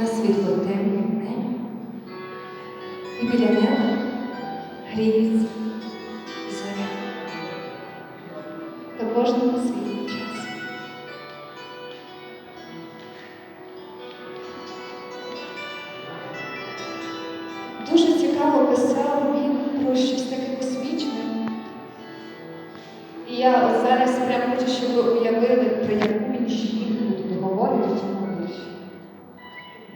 на світло темнім небі. І біля неба гріється зоря. Та кожному свій час. Дуже цікаво писав він про щось таке космічне. І я от зараз прямо хочу, щоб ви уявили, про яку він жінку тут говорить.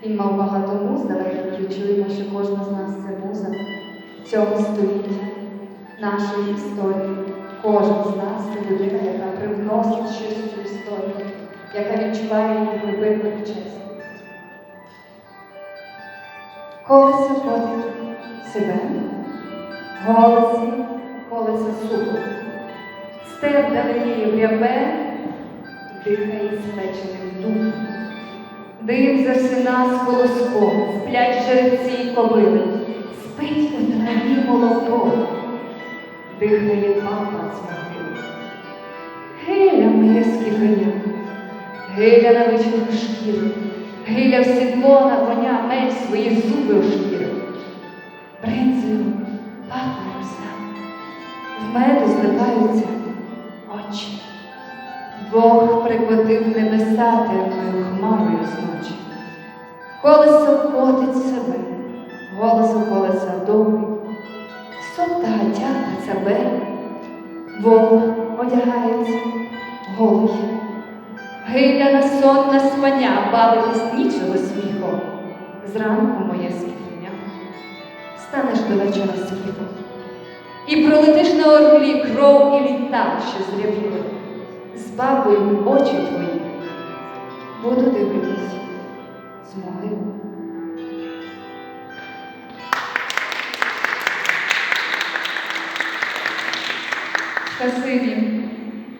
Він мав багато муз, давайте включуємо, що кожна з нас це муза цього століття, нашої історії. Кожен з нас це людина, яка привносить щось цю історію, яка відчуває її глибинну честь. Колесо ходить себе, голосі колеса сухо. Степ даленіє врябе, дихає духом. Дим засина з колоском, сплять жеребці й кобили, спить у траві молоко, дихає папа з могили. Гиля моя скіфиня, гиля на вичинку шкіру, гиля в сідло на коня, меч свої зуби у шкіру. Бринзою пахне роса, в меду злипаються очі. Бог прикотив небеса темною хмарою зночі. Колесо котить себе, голосу колеса довгий, сопта тягне себе, Бог одягається голий. Гиля на сон на спання, бавитись нічого сміхом. Зранку моє скіфеня, станеш до вечора світлом. І пролетиш на орлі кров і літа, що зрябіли. З очі твої буду дивитись з могили. Спасибі.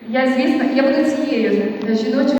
Я, звісно, я буду цією жіночою.